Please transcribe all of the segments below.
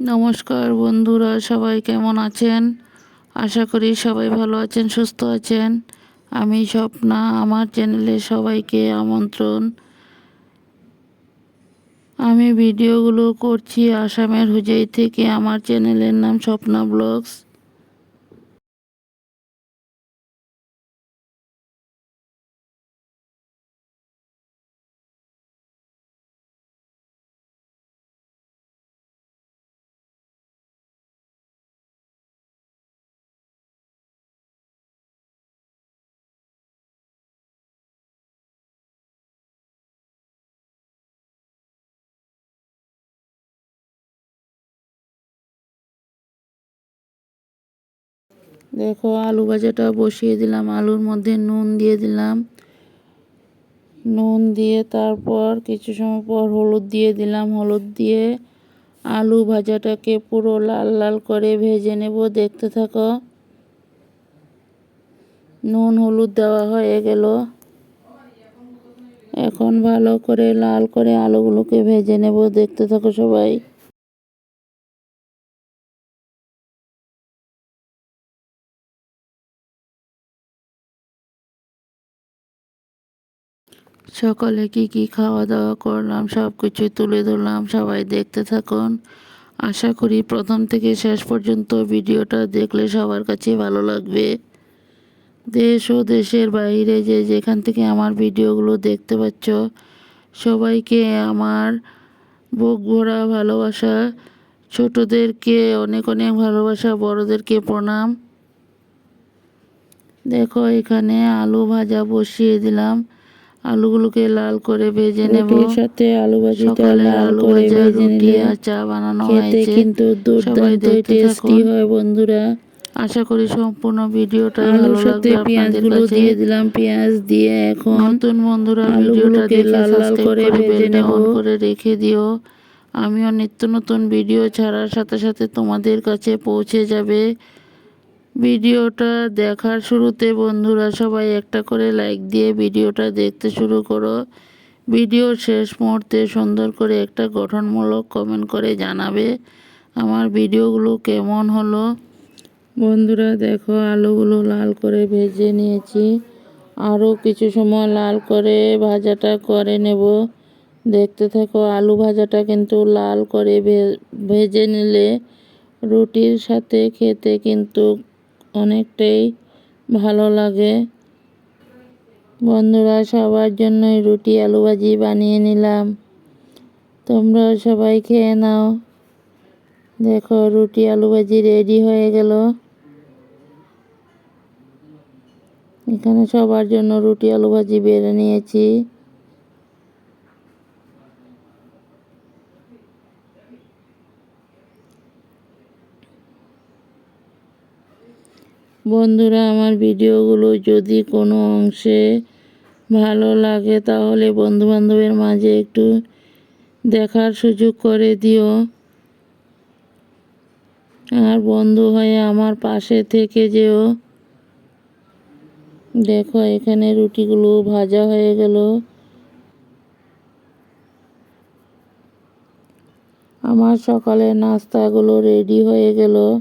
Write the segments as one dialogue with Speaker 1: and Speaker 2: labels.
Speaker 1: নমস্কার বন্ধুরা, সবাই কেমন আছেন? আশা করি সবাই ভালো আছেন, সুস্থ আছেন। আমি স্বপ্না, আমার চ্যানেলে সবাইকে আমন্ত্রণ। আমি ভিডিওগুলো করছি আসামের হুজাই থেকে। আমার চ্যানেলের নাম স্বপ্না ব্লগস। দেখো আলু ভাজাটা বসিয়ে দিলাম, আলুর মধ্যে নুন দিয়ে দিলাম। নুন দিয়ে তারপর কিছু সময় পর হলুদ দিয়ে দিলাম, হলুদ দিয়ে আলু ভাজাটাকে পুরো লাল লাল করে ভেজে নেব, দেখতে থাকো। নুন হলুদ দেওয়া হয়ে গেল। এখন ভালো করে লাল করে আলুগুলোকে ভেজে নেব, দেখতে থাকো সবাই। সকালে কি কি খাওয়া দাওয়া করলাম সব কিছু তুলে ধরলাম, সবাই দেখতে থাকুন। আশা করি প্রথম থেকে শেষ পর্যন্ত ভিডিওটা দেখলে সবার কাছে ভালো লাগবে। দেশ ও দেশের বাইরে যে যেখান থেকে আমার ভিডিওগুলো দেখতে পাচ্ছ, সবাইকে আমার বুক ভরা ভালোবাসা, ছোটদেরকে অনেক অনেক ভালোবাসা, বড়দেরকে প্রণাম। দেখো, এখানে আলু ভাজা বসিয়ে দিলাম। আলুগুলোকে লাল করে ভেজে নেব।
Speaker 2: সাথে আলু ভাজিটা লাল
Speaker 1: আলু
Speaker 2: করে
Speaker 1: ভেজে
Speaker 2: নিলে
Speaker 1: চা বানানো
Speaker 2: খেতে
Speaker 1: হয়েছে।
Speaker 2: কিন্তু দুর্দান্ত টেস্টি হয় বন্ধুরা।
Speaker 1: আশা করি সম্পূর্ণ ভিডিওটা ভালো লাগবে
Speaker 2: পেঁয়াজগুলো দিয়ে দিলাম পেঁয়াজ দিয়ে এখন
Speaker 1: নতুন বন্ধুরা ভিডিওটা দেখে
Speaker 2: লাল লাল করে ভেজে নেব।
Speaker 1: করে রেখে দিও। আমিও নিত্য নতুন ভিডিও ছাড়ার সাথে সাথে তোমাদের কাছে পৌঁছে যাবে। ভিডিওটা দেখার শুরুতে বন্ধুরা সবাই একটা করে লাইক দিয়ে ভিডিওটা দেখতে শুরু করো। ভিডিও শেষ মুহূর্তে সুন্দর করে একটা গঠনমূলক কমেন্ট করে জানাবে আমার ভিডিওগুলো কেমন হলো। বন্ধুরা দেখো, আলুগুলো লাল করে ভেজে নিয়েছি। আরও কিছু সময় লাল করে ভাজাটা করে নেব। দেখতে থাকো, আলু ভাজাটা কিন্তু লাল করে ভেজে নিলে রুটির সাথে খেতে কিন্তু অনেকটাই ভালো লাগে। বন্ধুরা, সবার জন্যই রুটি আলু ভাজি বানিয়ে নিলাম। তোমরা সবাই খেয়ে নাও। দেখো, রুটি আলু ভাজি রেডি হয়ে গেল। এখানে সবার জন্য রুটি আলু ভাজি বেড়ে নিয়েছি। বন্ধুরা, আমার ভিডিওগুলো যদি কোনো অংশে ভালো লাগে, তাহলে বন্ধু বান্ধবের মাঝে একটু দেখার সুযোগ করে দিও। আর বন্ধু হয়ে আমার পাশে থেকে যেও। দেখো, এখানে রুটিগুলো ভাজা হয়ে গেল। আমার সকালের নাস্তাগুলো রেডি হয়ে গেল।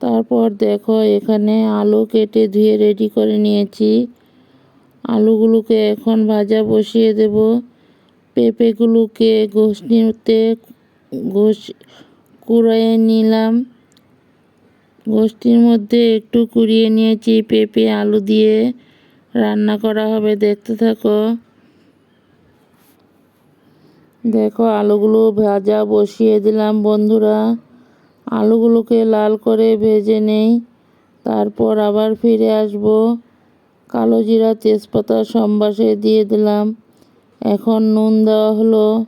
Speaker 1: তারপর দেখো এখানে আলু কেটে ধুয়ে রেডি করে নিয়েছি। আলুগুলোকে এখন ভাজা বসিয়ে দেব। পেঁপেগুলোকে ঘষনিতে ঘষ কুড়িয়ে নিলাম। গোষ্ঠীর মধ্যে একটু কুড়িয়ে নিয়েছি পেঁপে আলু দিয়ে। রান্না করা হবে, দেখতে থাকো। দেখো আলুগুলো ভাজা বসিয়ে দিলাম বন্ধুরা। আলুগুলোকে লাল করে ভেজে নেই। তারপর আবার ফিরে আসব। কালো জিরা তেজপাতা সম্বাসে দিয়ে দিলাম। এখন নুন দেওয়া হলো।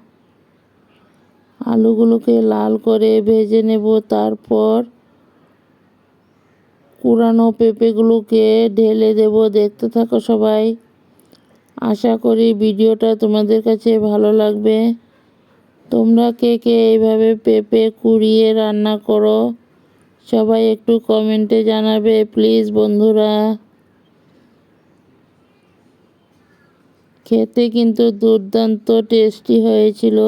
Speaker 1: আলুগুলোকে লাল করে ভেজে নেব। তারপর কুড়ানো পেঁপেগুলোকে ঢেলে দেব। দেখতে থাকো সবাই। আশা করি ভিডিওটা তোমাদের কাছে ভালো লাগবে। তোমরা কে কে এইভাবে পেঁপে কুড়িয়ে রান্না করো? সবাই একটু কমেন্টে জানাবে, প্লিজ বন্ধুরা। খেতে কিন্তু দুর্দান্ত টেস্টি হয়েছিল।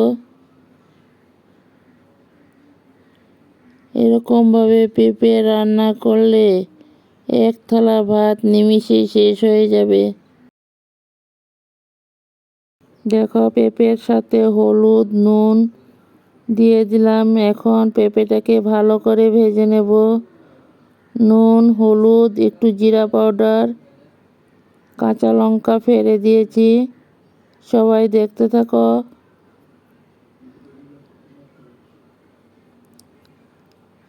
Speaker 1: এরকমভাবে পেঁপে রান্না করলে এক থালা ভাত নিমিষেই শেষ হয়ে যাবে। দেখো, পেঁপের সাথে হলুদ, নুন দিয়ে দিলাম। এখন পেঁপেটাকে ভালো করে ভেজে নেব। নুন, হলুদ, একটু জিরা পাউডার, কাঁচা লঙ্কা ফেলে দিয়েছি। সবাই দেখতে থাকো।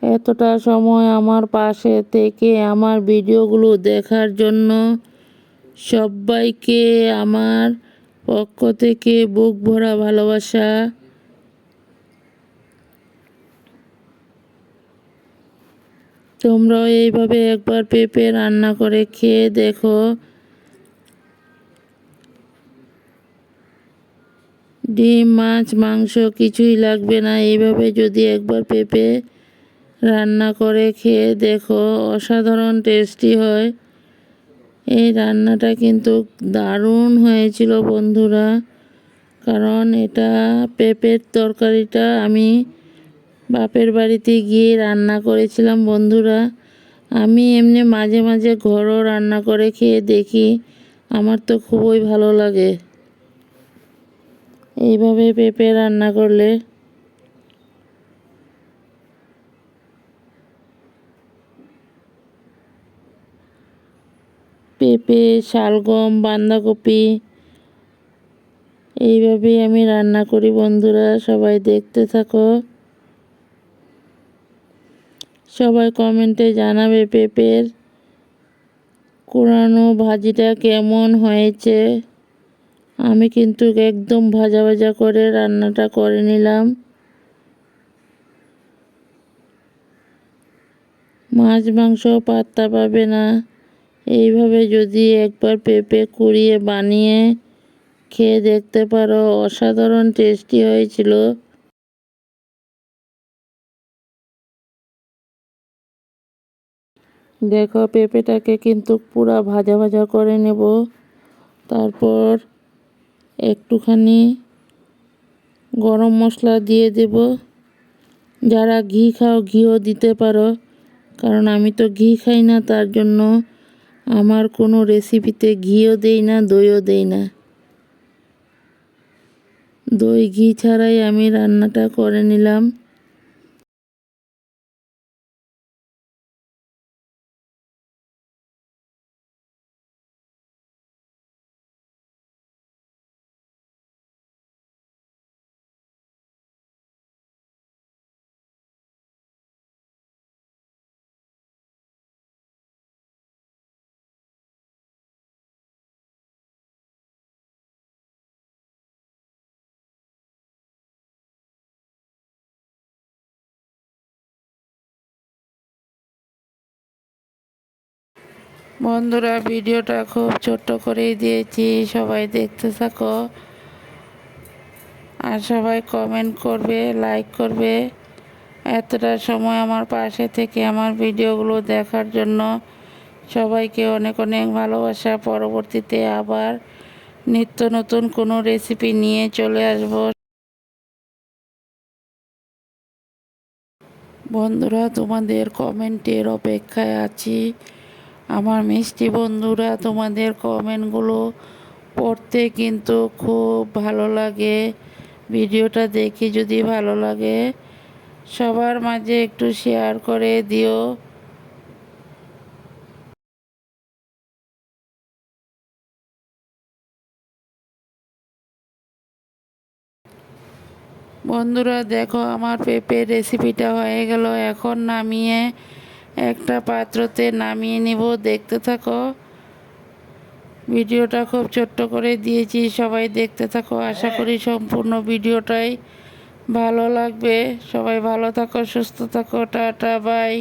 Speaker 1: এতটা সময় আমার পাশে থেকে আমার ভিডিওগুলো দেখার জন্য সবাইকে আমার পক্ষ থেকে বুক ভরা ভালোবাসা। তোমরাও এইভাবে একবার পেঁপে রান্না করে খেয়ে দেখো। ডিম, মাছ, মাংস কিছুই লাগবে না। এইভাবে যদি একবার পেঁপে রান্না করে খেয়ে দেখো, অসাধারণ টেস্টি হয়। এই রান্নাটা কিন্তু দারুণ হয়েছিল বন্ধুরা। কারণ এটা পেঁপের তরকারিটা আমি বাপের বাড়িতে গিয়ে রান্না করেছিলাম বন্ধুরা। আমি এমনি মাঝে মাঝে ঘরও রান্না করে খেয়ে দেখি, আমার তো খুবই ভালো লাগে। এইভাবে পেঁপে রান্না করলে পেঁপে, শালগম, বাঁধাকপি, এইভাবেই আমি রান্না করি বন্ধুরা, সবাই দেখতে থাকো। সবাই কমেন্টে জানাবে পেঁপের কোরানো ভাজিটা কেমন হয়েছে। আমি কিন্তু একদম ভাজা ভাজা করে রান্নাটা করে নিলাম। মাছ, মাংস, পাত্তা পাবে না। এইভাবে যদি একবার পেঁপে কুড়িয়ে বানিয়ে খেয়ে দেখতে পারো, অসাধারণ টেস্টি হয়েছিল। দেখো, পেঁপেটাকে কিন্তু পুরা ভাজা ভাজা করে নেব। তারপর একটুখানি গরম মশলা দিয়ে দেব। যারা ঘি খাও, ঘিও দিতে পারো, কারণ আমি তো ঘি খাই না, তার জন্য আমার কোনো রেসিপিতে ঘিও দেই না, দইও দেই না। দই ঘি ছাড়াই আমি রান্নাটা করে নিলাম। বন্ধুরা, ভিডিওটা খুব ছোট্ট করেই দিয়েছি। সবাই দেখতে থাকো। আর সবাই কমেন্ট করবে লাইক করবে। এতটা সময় আমার পাশে থেকে আমার ভিডিওগুলো দেখার জন্য সবাইকে অনেক অনেক ভালোবাসা। পরবর্তীতে আবার নিত্য নতুন কোনো রেসিপি নিয়ে চলে আসব। বন্ধুরা, তোমাদের কমেন্টের অপেক্ষায় আছি। আমার মিষ্টি বন্ধুরা, তোমাদের কমেন্টগুলো পড়তে কিন্তু খুব ভালো লাগে। ভিডিওটা দেখি যদি ভালো লাগে, সবার মাঝে একটু শেয়ার করে দিও। বন্ধুরা, দেখো আমার পেঁপের রেসিপিটা হয়ে গেল। এখন নামিয়ে একটা পাত্রতে নামিয়ে নিব দেখতে থাকো। ভিডিওটা খুব ছোট্ট করে দিয়েছি সবাই দেখতে থাকো। আশা করি সম্পূর্ণ ভিডিওটাই
Speaker 2: ভালো লাগবে। সবাই ভালো থাকো সুস্থ থাকো টাটা বাই।